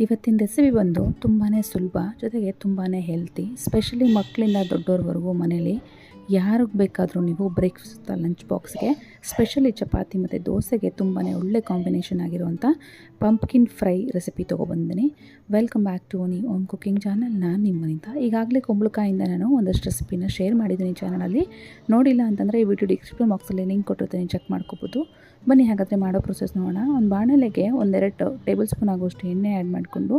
ಇವತ್ತಿನ ರೆಸಿಪಿ ಬಂದು ತುಂಬಾ ಸುಲಭ ಜೊತೆಗೆ ತುಂಬಾ ಹೆಲ್ತಿ ಸ್ಪೆಷಲಿ ಮಕ್ಕಳಿಂದ ದೊಡ್ಡವ್ರವರೆಗೂ ಮನೇಲಿ. ಯಾರಿಗೆ ಬೇಕಾದರೂ ನೀವು ಬ್ರೇಕ್ಫಾಸ್ಟ್ ಲಂಚ್ ಬಾಕ್ಸ್ಗೆ ಸ್ಪೆಷಲಿ ಚಪಾತಿ ಮತ್ತು ದೋಸೆಗೆ ತುಂಬಾ ಒಳ್ಳೆ ಕಾಂಬಿನೇಷನ್ ಆಗಿರುವಂಥ ಪಂಪ್ಕಿನ್ ಫ್ರೈ ರೆಸಿಪಿ ತೊಗೊಬಂದಿನಿ. ವೆಲ್ಕಮ್ ಬ್ಯಾಕ್ ಟು ಓನಿ ಓಮ್ ಕುಕಿಂಗ್ ಚಾನಲ್ ನಾನು ನಿಮ್ಮ ವನಿತಾ ಈಗಾಗಲೇ ಕುಂಬಳಕಾಯಿಂದ ನಾನು ಒಂದಷ್ಟು ರೆಸಿಪಿನ ಶೇರ್ ಮಾಡಿದ್ದೀನಿ ಚಾನಲಲ್ಲಿ ನೋಡಿಲ್ಲ ಅಂತಂದರೆ ಈ ವಿಡಿಯೋ ಡಿಸ್ಕ್ರಿಪ್ಷನ್ ಬಾಕ್ಸಲ್ಲಿ ಲಿಂಕ್ ಕೊಟ್ಟಿರ್ತೀನಿ ಚೆಕ್ ಮಾಡ್ಕೋಬೋದು. ಬನ್ನಿ ಹಾಗಾದರೆ ಮಾಡೋ ಪ್ರೊಸೆಸ್ ನೋಡೋಣ. ಒಂದು ಬಾಣಲೆಗೆ ಒಂದೆರಡು ಟೇಬಲ್ ಸ್ಪೂನ್ ಆಗೋಷ್ಟು ಎಣ್ಣೆ ಆ್ಯಡ್ ಮಾಡಿಕೊಂಡು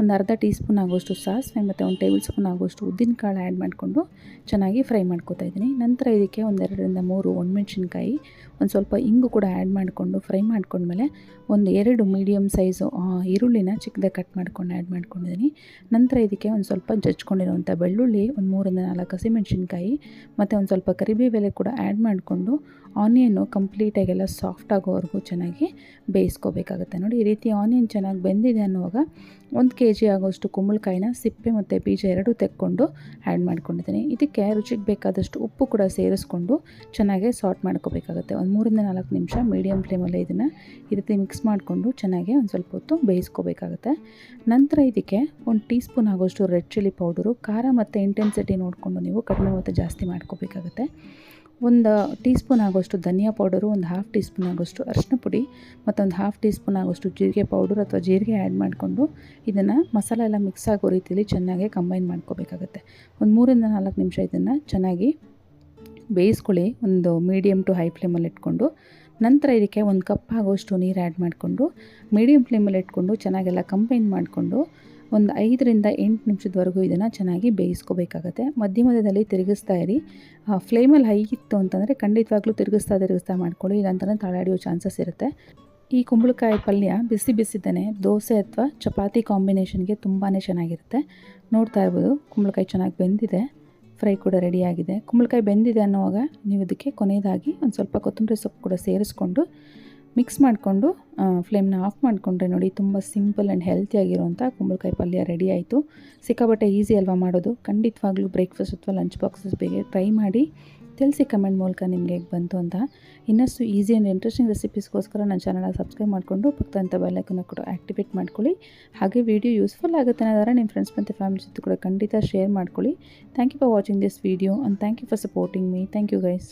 ಒಂದು ಅರ್ಧ ಟೀ ಸ್ಪೂನ್ ಆಗೋಷ್ಟು ಸಾಸಿವೆ ಮತ್ತು ಒಂದು ಟೇಬಲ್ ಸ್ಪೂನ್ ಆಗೋಷ್ಟು ಉದ್ದಿನಕಾಳು ಆ್ಯಡ್ ಮಾಡಿಕೊಂಡು ಚೆನ್ನಾಗಿ ಫ್ರೈ ಮಾಡ್ಕೋತಾ ಇದ್ದೀನಿ. ನಂತರ ಇದಕ್ಕೆ ಒಂದೆರಡರಿಂದ ಮೂರು ಒಣಮೆಣ್ಸಿನ್ಕಾಯಿ, ಒಂದು ಸ್ವಲ್ಪ ಇಂಗು ಕೂಡ ಆ್ಯಡ್ ಮಾಡಿಕೊಂಡು ಫ್ರೈ ಮಾಡ್ಕೊಂಡ್ಮೇಲೆ ಒಂದು ಎರಡು ಮೀಡಿಯಮ್ ಸೈಜು ಈರುಳ್ಳಿನ ಚಿಕ್ಕದಾಗಿ ಕಟ್ ಮಾಡ್ಕೊಂಡು ಆ್ಯಡ್ ಮಾಡ್ಕೊಂಡಿದ್ದೀನಿ. ನಂತರ ಇದಕ್ಕೆ ಒಂದು ಸ್ವಲ್ಪ ಜಜ್ಕೊಂಡಿರುವಂಥ ಬೆಳ್ಳುಳ್ಳಿ, ಒಂದು ಮೂರಿಂದ ನಾಲ್ಕು ಹಸಿಮೆಣ್ಸಿನ್ಕಾಯಿ ಮತ್ತು ಒಂದು ಸ್ವಲ್ಪ ಕರಿಬೇವೆಲೆ ಕೂಡ ಆ್ಯಡ್ ಮಾಡಿಕೊಂಡು ಆನಿಯನ್ನು ಕಂಪ್ಲೀಟಾಗೆಲ್ಲ ಸಾಫ್ಟ್ ಆಗೋವರೆಗೂ ಚೆನ್ನಾಗಿ ಬೇಯಿಸ್ಕೋಬೇಕಾಗುತ್ತೆ. ನೋಡಿ ಈ ರೀತಿ ಆನಿಯನ್ ಚೆನ್ನಾಗಿ ಬೆಂದಿದೆ ಅನ್ನುವಾಗ ಒಂದು ಕೆ ಜಿ ಆಗೋಷ್ಟು ಕುಂಬಳಕಾಯಿನ ಸಿಪ್ಪೆ ಮತ್ತು ಬೀಜ ಎರಡೂ ತೆಕ್ಕೊಂಡು ಆ್ಯಡ್ ಮಾಡ್ಕೊಂಡಿದ್ದೀನಿ. ಇದಕ್ಕೆ ರುಚಿಗೆ ಬೇಕಾದಷ್ಟು ಉಪ್ಪು ಕೂಡ ಸೇರಿಸ್ಕೊಂಡು ಚೆನ್ನಾಗಿ ಸಾರ್ಟ್ ಮಾಡ್ಕೋಬೇಕಾಗುತ್ತೆ. ಒಂದು ಮೂರಿಂದ ನಾಲ್ಕು ನಿಮಿಷ ಮೀಡಿಯಂ ಫ್ಲೇಮಲ್ಲೇ ಇದನ್ನು ಈ ರೀತಿ ಮಿಕ್ಸ್ ಮಾಡಿಕೊಂಡು ಚೆನ್ನಾಗಿ ಒಂದು ಸ್ವಲ್ಪ ಹೊತ್ತು ಬೇಯಿಸ್ಕೋಬೇಕಾಗುತ್ತೆ. ನಂತರ ಇದಕ್ಕೆ ಒಂದು ಟೀ ಸ್ಪೂನ್ ಆಗೋಷ್ಟು ರೆಡ್ ಚಿಲ್ಲಿ ಪೌಡರು ಖಾರ ಮತ್ತು ಇಂಟೆನ್ಸಿಟಿ ನೋಡಿಕೊಂಡು ನೀವು ಕಡಿಮೆ ಮತ್ತು ಜಾಸ್ತಿ ಮಾಡ್ಕೋಬೇಕಾಗುತ್ತೆ. ಒಂದು ಟೀ ಸ್ಪೂನ್ ಆಗೋಷ್ಟು ಧನಿಯಾ ಪೌಡರು, ಒಂದು ಹಾಫ್ ಟೀ ಸ್ಪೂನ್ ಆಗೋಷ್ಟು ಅರಿಶಿನ ಪುಡಿ ಮತ್ತೊಂದು ಹಾಫ್ ಟೀ ಸ್ಪೂನ್ ಆಗೋಷ್ಟು ಜೀರಿಗೆ ಪೌಡರ್ ಅಥವಾ ಜೀರಿಗೆ ಆ್ಯಡ್ ಮಾಡಿಕೊಂಡು ಇದನ್ನು ಮಸಾಲೆ ಎಲ್ಲ ಮಿಕ್ಸ್ ಆಗೋ ರೀತಿಯಲ್ಲಿ ಚೆನ್ನಾಗಿ ಕಂಬೈನ್ ಮಾಡ್ಕೋಬೇಕಾಗುತ್ತೆ. ಒಂದು ಮೂರಿಂದ ನಾಲ್ಕು ನಿಮಿಷ ಇದನ್ನು ಚೆನ್ನಾಗಿ ಬೇಯಿಸ್ಕೊಳ್ಳಿ. ಒಂದು ಮೀಡಿಯಮ್ ಟು ಹೈ ಫ್ಲೇಮಲ್ಲಿ ಇಟ್ಕೊಂಡು ನಂತರ ಇದಕ್ಕೆ ಒಂದು ಕಪ್ ಆಗೋಷ್ಟು ನೀರು ಆ್ಯಡ್ ಮಾಡಿಕೊಂಡು ಮೀಡಿಯಮ್ ಫ್ಲೇಮಲ್ಲಿ ಇಟ್ಕೊಂಡು ಚೆನ್ನಾಗೆಲ್ಲ ಕಂಬೈನ್ ಮಾಡಿಕೊಂಡು ಒಂದು ಐದರಿಂದ ಎಂಟು ನಿಮಿಷದವರೆಗೂ ಇದನ್ನು ಚೆನ್ನಾಗಿ ಬೇಯಿಸ್ಕೋಬೇಕಾಗತ್ತೆ. ಮಧ್ಯ ಮಧ್ಯದಲ್ಲಿ ತಿರುಗಿಸ್ತಾ ಇರಿ. ಫ್ಲೇಮಲ್ಲಿ ಹೈ ಇತ್ತು ಅಂತಂದರೆ ಖಂಡಿತವಾಗ್ಲೂ ತಿರುಗಿಸ್ತಾ ತಿರುಗಿಸ್ತಾ ಮಾಡ್ಕೊಳ್ಳಿ. ಇಲ್ಲಾಂತಂದರೆ ಹಿಡಿಯೋ ಚಾನ್ಸಸ್ ಇರುತ್ತೆ. ಈ ಕುಂಬಳಕಾಯಿ ಪಲ್ಯ ಬಿಸಿ ಬಿಸಿದೇ ದೋಸೆ ಅಥವಾ ಚಪಾತಿ ಕಾಂಬಿನೇಷನ್ಗೆ ತುಂಬಾ ಚೆನ್ನಾಗಿರುತ್ತೆ. ನೋಡ್ತಾ ಇರ್ಬೋದು, ಕುಂಬಳಕಾಯಿ ಚೆನ್ನಾಗಿ ಬೆಂದಿದೆ. ಫ್ರೈ ಕೂಡ ರೆಡಿಯಾಗಿದೆ ಕುಂಬಳಕಾಯಿ ಬೆಂದಿದೆ ಅನ್ನೋವಾಗ ನೀವು ಇದಕ್ಕೆ ಕೊನೆಯದಾಗಿ ಒಂದು ಸ್ವಲ್ಪ ಕೊತ್ತಂಬರಿ ಸೊಪ್ಪು ಕೂಡ ಸೇರಿಸ್ಕೊಂಡು ಮಿಕ್ಸ್ ಮಾಡಿಕೊಂಡು ಫ್ಲೇಮ್ನ ಆಫ್ ಮಾಡಿಕೊಂಡ್ರೆ ನೋಡಿ ತುಂಬ ಸಿಂಪಲ್ ಆ್ಯಂಡ್ ಹೆಲ್ತಿಯಾಗಿರುವಂಥ ಕುಂಬಳಕಾಯಿ ಪಲ್ಯ ರೆಡಿ ಆಯಿತು. ಸಿಕ್ಕಾಬಟ್ಟೆ ಈಸಿ ಅಲ್ವಾ ಮಾಡೋದು? ಖಂಡಿತವಾಗ್ಲೂ ಬ್ರೇಕ್ಫಾಸ್ಟ್ ಅಥವಾ ಲಂಚ್ ಬಾಕ್ಸಸ್ ಬೇಗ ಟ್ರೈ ಮಾಡಿ. ತಿಳಿಸಿ ಕಮೆಂಟ್ ಮೂಲಕ ನಿಮಗೆ ಬಂತು ಅಂತ. ಇನ್ನಷ್ಟು ಈಸಿ ಆ್ಯಂಡ್ ಇಂಟ್ರೆಸ್ಟಿಂಗ್ ರೆಸಿಪೀಸ್ಗೋಸ್ಕರ ನನ್ನ ಚಾನಲ್ ಸಬ್ಸ್ಕ್ರೈಬ್ ಮಾಡಿಕೊಂಡು ಪಕ್ಕದಂಥ ಬೆಲ್ಲೈಕನ್ನು ಕೂಡ ಆ್ಯಕ್ಟಿವೇಟ್ ಮಾಡ್ಕೊಳ್ಳಿ. ಹಾಗೆ ವಿಡಿಯೋ ಯೂಸ್ಫುಲ್ ಆಗುತ್ತೆ ಅನ್ನೋದಾರ ನಿಮ್ಮ ಫ್ರೆಂಡ್ಸ್ ಮತ್ತು ಫ್ಯಾಮಿಲಿ ಜೊತೆ ಕೂಡ ಖಂಡಿತ ಶೇರ್ ಮಾಡ್ಕೊಳ್ಳಿ. Thank you for watching this video and thank you for supporting me thank you guys